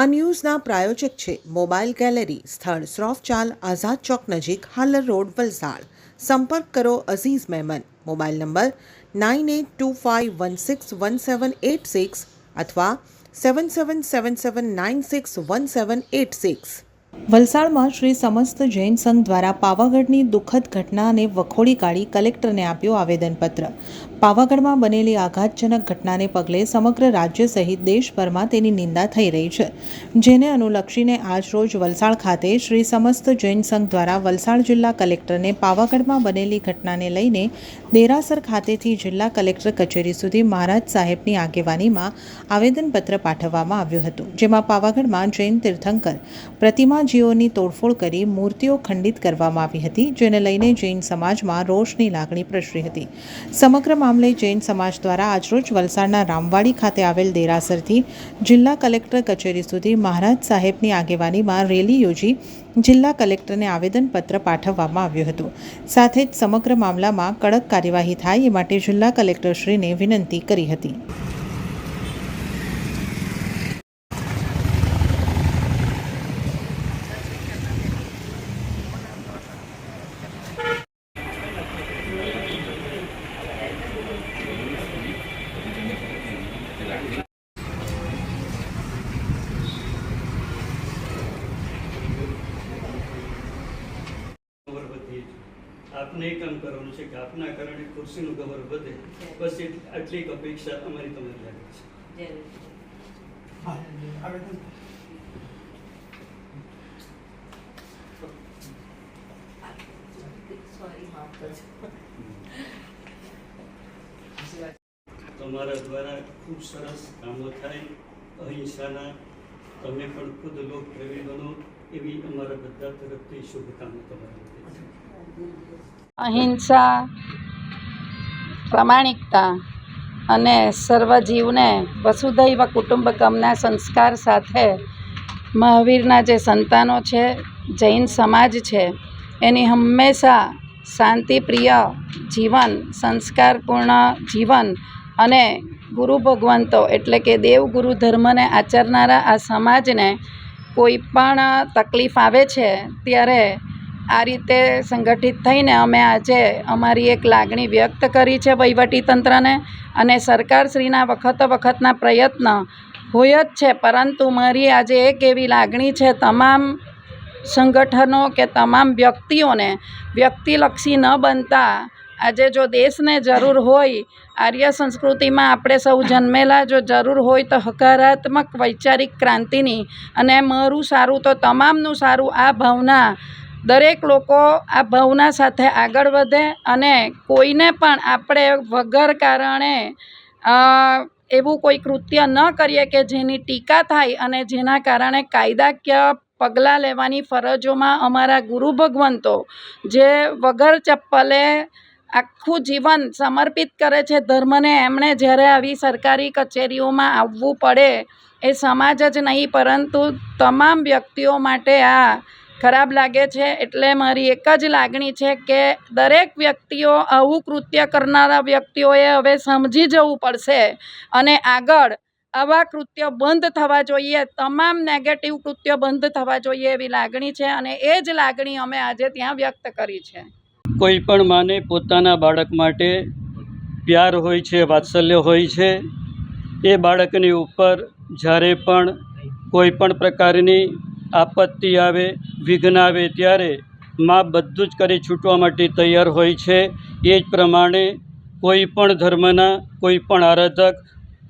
આ ન્યૂઝના પ્રાયોજક છે mobile gallery, સ્થળ શ્રોફ ચાલ આઝાદ ચોક નજીક હાલર રોડ, વલસાડ. સંપર્ક કરો Aziz Mehman mobile number nine eight two five one six one seven eight six અથવા seven seven seven seven nine six one seven eight six. વલસાડમાં શ્રી સમસ્ત જૈન સંઘ દ્વારા પાવાગઢની દુઃખદ ઘટનાને વખોડી કાઢી કલેક્ટરને આપ્યો આવેદનપત્ર. પાવાગઢમાં બનેલી આઘાતજનક ઘટનાને પગલે સમગ્ર રાજ્ય સહિત દેશભરમાં તેની નિંદા થઈ રહી છે. જેને અનુલક્ષીને આજરોજ વલસાડ ખાતે શ્રી સમસ્ત જૈન સંઘ દ્વારા વલસાડ જિલ્લા કલેક્ટરને પાવાગઢમાં બનેલી ઘટનાને લઈને દેરાસર ખાતેથી જિલ્લા કલેક્ટર કચેરી સુધી મહારાજ સાહેબની આગેવાનીમાં આવેદનપત્ર પાઠવવામાં આવ્યું હતું, જેમાં પાવાગઢમાં જૈન તીર્થંકર પ્રતિમાજીઓની તોડફોડ કરી મૂર્તિઓ ખંડિત કરવામાં આવી હતી, જેને લઈને જૈન સમાજમાં રોષની લાગણી પ્રસરી હતી. સમગ્ર મામલે જૈન સમાજ દ્વારા આજરોજ વલસાડના રામવાડી ખાતે આવેલ દેરાસરથી જિલ્લા કલેક્ટર કચેરી સુધી મહારાજ સાહેબની આગેવાનીમાં રેલી યોજી જિલ્લા કલેક્ટરને આવેદનપત્ર પાઠવવામાં આવ્યું હતું. સાથે જ સમગ્ર મામલામાં કડક કાર્યવાહી થાય એ માટે જિલ્લા કલેક્ટરશ્રીને વિનંતી કરી હતી. આપને એ કામ કરવાનું છે કે આપના કારણે ખુરશીનું ગૌરવ વધે. બસ આટલી એક અપેક્ષા અમારી તમારી લાગે છે. તમારા દ્વારા ખૂબ સરસ કામો થાય અહિંસાના તમે પણ ખુદ લોકપ્રેમી બનો એવી અમારા બધા તરફથી શુભકામના તમારા માટે છે. અહિંસા, પ્રામાણિકતા અને સર્વજીવને વસુધૈવ કુટુંબકમના સંસ્કાર સાથે મહાવીરના જે સંતાનો છે, જૈન સમાજ છે, એની હંમેશા શાંતિપ્રિય જીવન, સંસ્કારપૂર્ણ જીવન અને ગુરુ ભગવંતો એટલે કે દેવ ગુરુ ધર્મને આચરનારા આ સમાજને કોઈ પણ તકલીફ આવે છે, ત્યારે આ રીતે સંગઠિત થઈને અમે આજે અમારી એક લાગણી વ્યક્ત કરી છે વહીવટીતંત્રને અને સરકારશ્રીના વખતો વખતના પ્રયત્ન હોય જ છે. પરંતુ મારી આજે એક એવી લાગણી છે, તમામ સંગઠનો કે તમામ વ્યક્તિઓને વ્યક્તિલક્ષી ન બનતા આજે જો દેશને જરૂર હોય, આર્ય સંસ્કૃતિમાં આપણે સૌ જન્મેલા, જો જરૂર હોય તો હકારાત્મક વૈચારિક ક્રાંતિની અને મારું સારું તો તમામનું સારું આ ભાવના દરેક લોકો આ ભાવના સાથે આગળ વધે અને કોઈને પણ આપણે વગર કારણે એવું કોઈ કૃત્ય ન કરીએ કે જેની ટીકા થાય અને જેના કારણે કાયદાકીય પગલાં લેવાની ફરજોમાં અમારા ગુરુ ભગવંતો, જે વગર ચપ્પલે આખું જીવન સમર્પિત કરે છે, ધર્મને એમણે જ્યારે આવી સરકારી કચેરીઓમાં આવવું પડે એ સમાજ જ નહીં, પરંતુ તમામ વ્યક્તિઓ માટે આ ખરાબ લાગે છે એટલે મારી એક જ લાગણી છે કે દરેક વ્યક્તિઓ આવું કૃત્ય કરનારા વ્યક્તિઓએ હવે સમજી જવું પડશે અને આગળ આવા કૃત્ય બંધ થવા જોઈએ, તમામ નેગેટિવ કૃત્ય બંધ થવા જોઈએ એવી લાગણી છે અને એ જ લાગણી અમે આજે ત્યાં વ્યક્ત કરી છે. કોઈ પણ માને પોતાના બાળક માટે પ્યાર હોય છે, વાત્સલ્ય હોય છે, એ બાળકની ઉપર જ્યારે પણ કોઈ પણ પ્રકારની આપત્તિ આવે વિઘ્ન આવે ત્યારે માં બધું જ કરી છૂટવા માટે તૈયાર હોય છે. એ જ પ્રમાણે કોઈ પણ ધર્મના, કોઈ પણ આરાધક,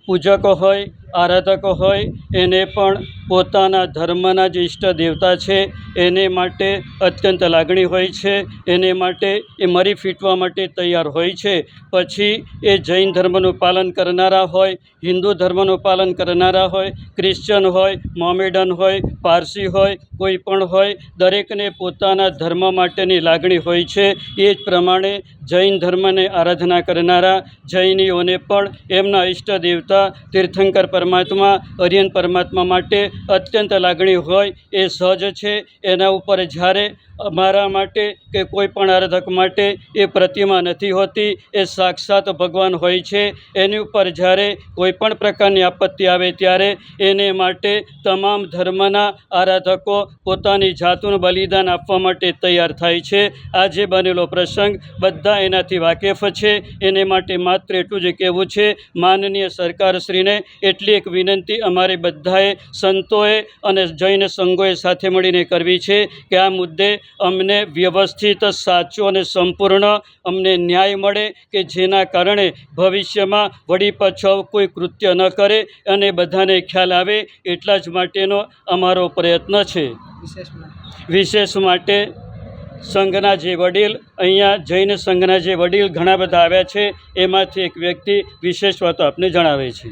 પૂજકો હોય આરાધકો હોય, એને પણ પોતાના ધર્મના જે ઈષ્ટ દેવતા છે. એને માટે અત્યંત લાગણી હોય છે. એને માટે એ મરી ફીટવા માટે તૈયાર હોય છે. પછી એ જૈન ધર્મનું પાલન કરનારા હોય, હિન્દુ ધર્મનું પાલન કરનારા હોય, ક્રિશ્ચન હોય, મોમેડન હોય, પારસી હોય, કોઈ પણ હોય, દરેકને પોતાના ધર્મ માટેની લાગણી હોય છે. એ જ પ્રમાણે જૈન ધર્મને આરાધના કરનારા જૈનીઓને પણ એમના ઈષ્ટ દેવતા તીર્થંકર પરમાત્મા, અરિયન પરમાત્મા માટે અત્યંત લાગણી હોય એ સહજ છે. એના ઉપર જ્યારે અમારા માટે કે કોઈ પણ આરાધક માટે એ પ્રતિમા નથી હોતી, એ સાક્ષાત ભગવાન હોય છે. એની ઉપર જ્યારે કોઈ પણ પ્રકારની આપત્તિ આવે ત્યારે એને માટે તમામ ધર્મના આરાધકો પોતાની જાતનું બલિદાન આપવા માટે તૈયાર થાય છે. આજે બનેલો પ્રસંગ બધા એનાથી વાકેફ છે. એને માટે માત્ર એટલું જ કહેવું છે, માનનીય સરકારશ્રીને એટલી એક વિનંતી અમારે બધાએ સંતોએ અને જૈન સંઘોએ સાથે મળીને કરવી છે કે આ મુદ્દે અમને વ્યવસ્થિત, સાચો અને સંપૂર્ણ અમને ન્યાય મળે કે જેના કારણે ભવિષ્યમાં વળી પાછળ કોઈ કૃત્ય ન કરે અને બધાને ખ્યાલ આવે એટલા જ માટેનો અમારો પ્રયત્ન છે. વિશેષ માટે સંઘના જે વડીલ, અહીંયા જૈન સંઘના જે વડીલ ઘણા બધા આવ્યા છે, એમાંથી એક વ્યક્તિ વિશેષ વાતો આપને જણાવે છે.